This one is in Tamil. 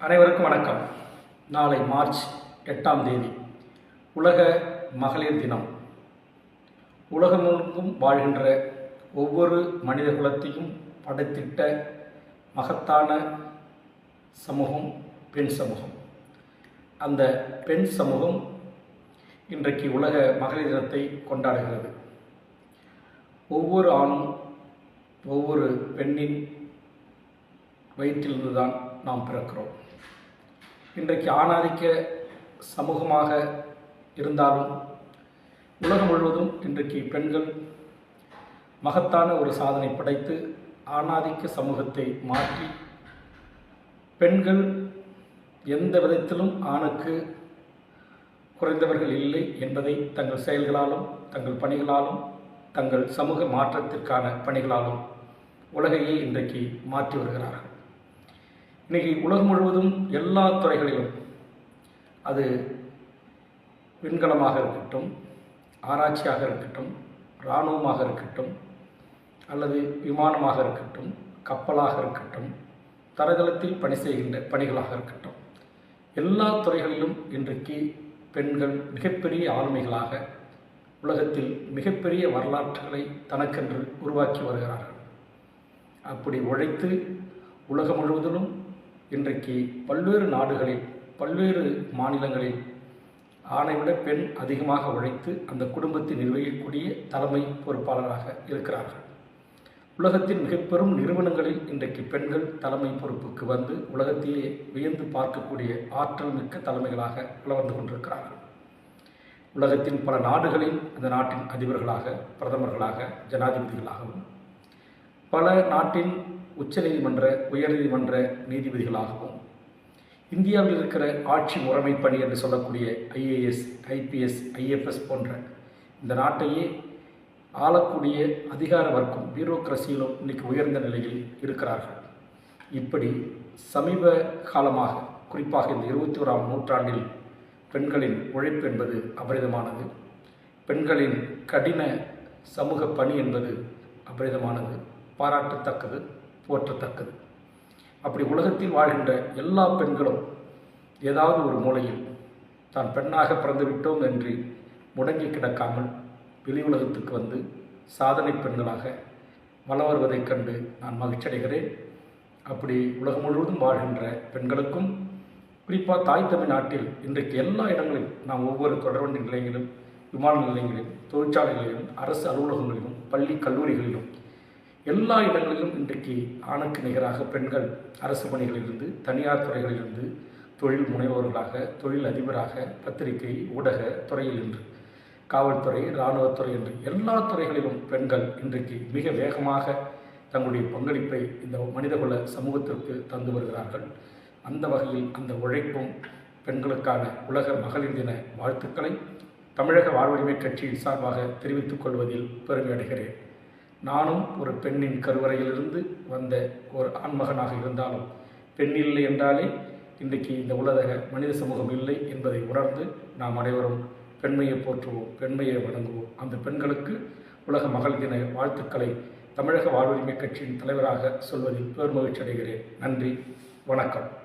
அனைவருக்கும் வணக்கம். நாளை மார்ச் எட்டாம் தேதி உலக மகளிர் தினம். உலகமெங்கும் வாழ்கின்ற ஒவ்வொரு மனித குலத்தையும் படைத்திட்ட மகத்தான சமூகம் பெண் சமூகம். அந்த பெண் சமூகம் இன்றைக்கு உலக மகளிர் தினத்தை கொண்டாடுகிறது. ஒவ்வொரு ஆணும் ஒவ்வொரு பெண்ணின் வயிற்றிலிருந்து தான் நாம் பிறக்கிறோம். இன்றைக்கு ஆணாதிக்க சமூகமாக இருந்தாலும் உலகம் முழுவதும் இன்றைக்கு பெண்கள் மகத்தான ஒரு சாதனை படைத்து ஆணாதிக்க சமூகத்தை மாற்றி பெண்கள் எந்த விதத்திலும் ஆணுக்கு குறைந்தவர்கள் இல்லை என்பதை தங்கள் செயல்களாலும் தங்கள் பணிகளாலும் தங்கள் சமூக மாற்றத்திற்கான பணிகளாலும் உலகையே இன்றைக்கு மாற்றி வருகிறார்கள். இன்னைக்கு உலகம் முழுவதும் எல்லா துறைகளிலும் அது விண்கலமாக இருக்கட்டும் ஆராய்ச்சியாக இருக்கட்டும் இராணுவமாக இருக்கட்டும் அல்லது விமானமாக இருக்கட்டும் கப்பலாக இருக்கட்டும் தரதளத்தில் பணி செய்கின்ற பணிகளாக இருக்கட்டும். எல்லா துறைகளிலும் இன்றைக்கு பெண்கள் மிகப்பெரிய ஆளுமைகளாக உலகத்தில் மிகப்பெரிய வரலாற்றுகளை தனக்கென்று உருவாக்கி வருகிறார்கள். அப்படி உழைத்து உலகம் முழுவதிலும் இன்றைக்கு பல்வேறு நாடுகளில் பல்வேறு மாநிலங்களில் ஆணை விட பெண் அதிகமாக உழைத்து அந்த குடும்பத்தை நிர்வகிக்கக்கூடிய தலைமை பொறுப்பாளராக இருக்கிறார்கள். உலகத்தின் மிக பெரும் நிறுவனங்களில் இன்றைக்கு பெண்கள் தலைமை பொறுப்புக்கு வந்து உலகத்தையே வியந்து பார்க்கக்கூடிய ஆற்றல் மிக்க தலைமைகளாக வளர்ந்து கொண்டிருக்கிறார்கள். உலகத்தின் பல நாடுகளில் அந்த நாட்டின் அதிபர்களாக பிரதமர்களாக ஜனாதிபதிகளாகவும் பல நாட்டின் உச்சநீதிமன்ற உயர்நீதிமன்ற நீதிபதிகளாகவும் இந்தியாவில் இருக்கிற ஆட்சி முறைமை பணி என்று சொல்லக்கூடிய ஐஏஎஸ் ஐபிஎஸ் ஐஎஃப்எஸ் போன்ற இந்த நாட்டையே ஆளக்கூடிய அதிகார வர்க்கம் பியூரோக்ரஸியிலும் இன்னைக்கு உயர்ந்த நிலையில் இருக்கிறார்கள். இப்படி சமீப காலமாக குறிப்பாக இந்த இருபத்தி ஓராம் நூற்றாண்டில் பெண்களின் உழைப்பு என்பது அபரிதமானது. பெண்களின் கடின சமூக பணி என்பது அபரிதமானது. பாராட்டத்தக்கது. போற்றத்தக்கது. அப்படி உலகத்தில் வாழ்கின்ற எல்லா பெண்களும் ஏதாவது ஒரு மூலையில் தான் பெண்ணாக பிறந்துவிட்டோம் என்று முடங்கி கிடக்காமல் வெளி உலகத்துக்கு வந்து சாதனை பெண்களாக வளம் வருவதைக் கண்டு நான் மகிழ்ச்சியடைகிறேன். அப்படி உலகம் முழுவதும் வாழ்கின்ற பெண்களுக்கும் குறிப்பாக தாய் தமிழ்நாட்டில் இன்றைக்கு எல்லா இடங்களிலும் நாம் ஒவ்வொரு தொடர்வண்டி நிலையங்களிலும் விமான நிலையங்களிலும் தொழிற்சாலைகளிலும் அரசு அலுவலகங்களிலும் பள்ளி கல்லூரிகளிலும் எல்லா இடங்களிலும் இன்றைக்கு ஆணுக்கு நிகராக பெண்கள் அரசு பணிகளிலிருந்து தனியார் துறைகளிலிருந்து தொழில் முனைவோர்களாக தொழில் அதிபராக பத்திரிகை ஊடக துறையில் என்று காவல்துறை இராணுவத்துறை என்று எல்லா துறைகளிலும் பெண்கள் இன்றைக்கு மிக வேகமாக தங்களுடைய பங்களிப்பை இந்த மனிதகுல சமூகத்திற்கு தந்து வருகிறார்கள். அந்த வகையில் அந்த உழைப்பும் பெண்களுக்கான உலக மகளிர் தின வாழ்த்துக்களை தமிழக வாழ்வுரிமை கட்சியின் சார்பாக தெரிவித்துக் கொள்வதில் பெருமை அடைகிறேன். நானும் ஒரு பெண்ணின் கருவறையிலிருந்து வந்த ஒரு ஆண்மகனாக இருந்தாலும் பெண் இல்லை என்றாலே இன்றைக்கு இந்த உலக மனித சமூகம் இல்லை என்பதை உணர்ந்து நாம் அனைவரும் பெண்மையை போற்றுவோம் பெண்மையை வணங்குவோம். அந்த பெண்களுக்கு உலக மகள் தின வாழ்த்துக்களை தமிழக வாழ்வுரிமை கட்சியின் தலைவராக சொல்வதில் பெருமகிழ்ச்சி அடைகிறேன். நன்றி வணக்கம்.